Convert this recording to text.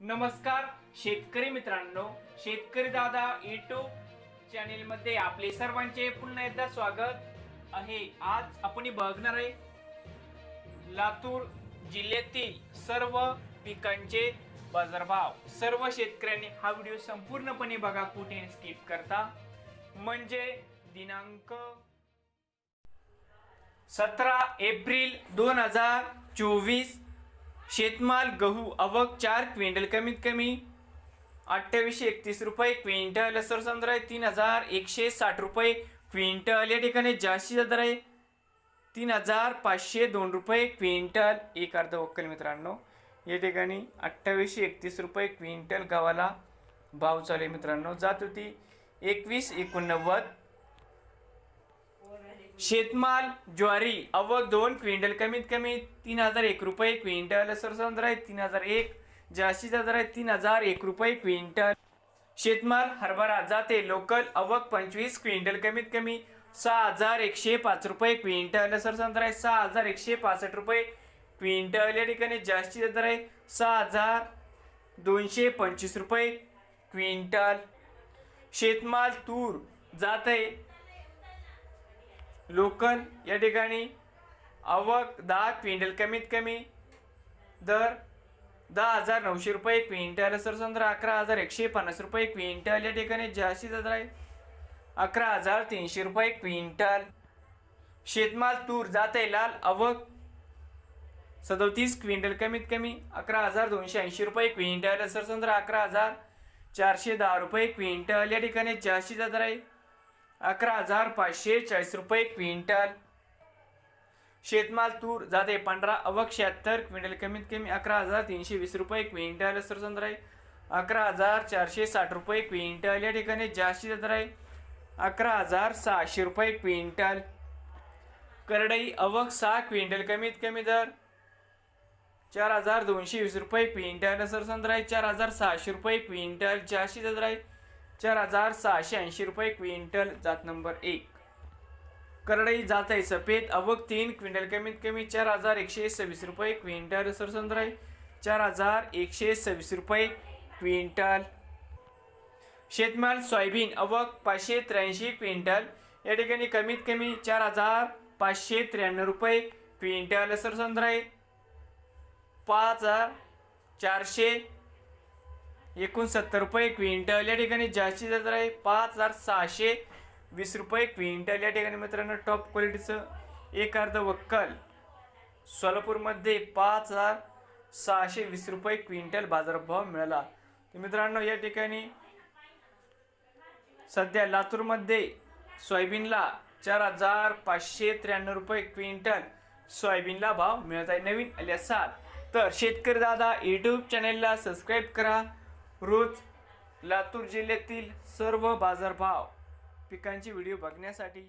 नमस्कार शेतकरी मित्रांनो शेतकरी दादा युट्यूब चॅनेल मध्ये आपले सर्वांचे पुन्हा एकदा स्वागत आहे. आज आपण बघणार आहे लातूर जिल्ह्यातील सर्व पिकांचे बाजारभाव. सर्व शेतकऱ्यांनी हा व्हिडिओ संपूर्णपणे बघा कुठे स्किप करता. म्हणजे दिनांक सतरा एप्रिल दोन हजार चोवीस शेतमाल गहू अवक चार क्विंटल कमीत कमी. अठ्ठावीसशे एकतीस रुपये क्विंटल. सरसंद्र आहे तीन हजार एकशे साठ रुपये क्विंटल. या ठिकाणी जास्तीत दर आहे तीन हजार पाचशे दोन रुपये क्विंटल. एक अर्ध वक्कल मित्रांनो. या ठिकाणी अठ्ठावीसशे एकतीस रुपये क्विंटल गव्हाला भाव चालू आहे मित्रांनो. जात होती एकवीस एकोणनव्वद. शेतमाल ज्वारी आवक दोन क्विंटल कमीत कमी तीन हजार एक रुपये क्विंटल सरसंद्र आहे तीन हजार एक जास्तीचा दर आहे तीन हजार एक रुपये क्विंटल. शेतमाल हरभरा जाते लोकल अवक पंचवीस क्विंटल कमीत कमी सहा हजार एकशे पाच रुपये क्विंटल सरसंद्र आहे सहा हजार एकशे पासष्ट रुपये क्विंटल या ठिकाणी जास्तीचा दर आहे सहा हजार दोनशे पंचवीस रुपये क्विंटल. शेतमाल तूर जात आहे लोकल या ठिकाणी आवक दहा क्विंटल कमीत कमी दर दहा हजार नऊशे रुपये क्विंटल सरसंद्र अकरा हजार एकशे पन्नास रुपये क्विंटल या ठिकाणी जास्तीत दर आहे अकरा हजार तीनशे रुपये क्विंटल. शेतमाल तूर जात आहे लाल आवक सदोतीस क्विंटल कमीत कमी अकरा हजार दोनशे ऐंशी रुपये क्विंटल सरसंद्र अकरा हजार चारशे दहा रुपये क्विंटल या ठिकाणी जास्तीत दर आहे अकरा हजार पाचशे चाळीस रुपये क्विंटल. शेतमाल तूर जाते पांढरा अवक शहात्तर क्विंटल कमीत कमी अकरा हजार तीनशे वीस रुपये क्विंटल सरसंद्र आहे अकरा हजार चारशे साठ रुपये क्विंटल या ठिकाणी जास्तीत दर आहे अकरा हजार सहाशे रुपये क्विंटल. करडई अवक सहा क्विंटल कमीत कमी दर चार हजार दोनशे वीस रुपये क्विंटल सरसंद्र आहे चार हजार सहाशे रुपये क्विंटल जास्तीत दर आहे चार हजार सहाशे ऐंशी रुपये क्विंटल जात नंबर एक. करडई जात आहे सफेद अवक तीन क्विंटल कमीत कमी चार हजार एकशे सव्वीस रुपये क्विंटल. सरसंद्र आहे चार हजार एकशे सव्वीस रुपये क्विंटल. शेतमाल सोयाबीन अवक पाचशे त्र्याऐंशी क्विंटल. या ठिकाणी कमीत कमी चार हजार पाचशे त्र्याण्णव रुपये क्विंटल. सरसंद्र आहे पाच हजार चारशे एकोणसत्तर रुपये क्विंटल. या ठिकाणी जास्तीत जास्त आहे पाच हजार सहाशे वीस रुपये क्विंटल. या ठिकाणी मित्रांनो टॉप क्वालिटीचं एक अर्ध वक्कल. सोलापूरमध्ये पाच हजार सहाशे वीस रुपये क्विंटल बाजारभाव मिळाला. तर मित्रांनो या ठिकाणी सध्या लातूरमध्ये सोयाबीनला चार हजार पाचशे त्र्याण्णव रुपये क्विंटल सोयाबीनला भाव मिळत आहे. नवीन आले असाल तर शेतकरी दादा यूट्यूब चॅनेलला सबस्क्राईब करा. रोज लातूर जिल्ह्यातील सर्व बाजारभाव पिकांचे व्हिडिओ बघण्यासाठी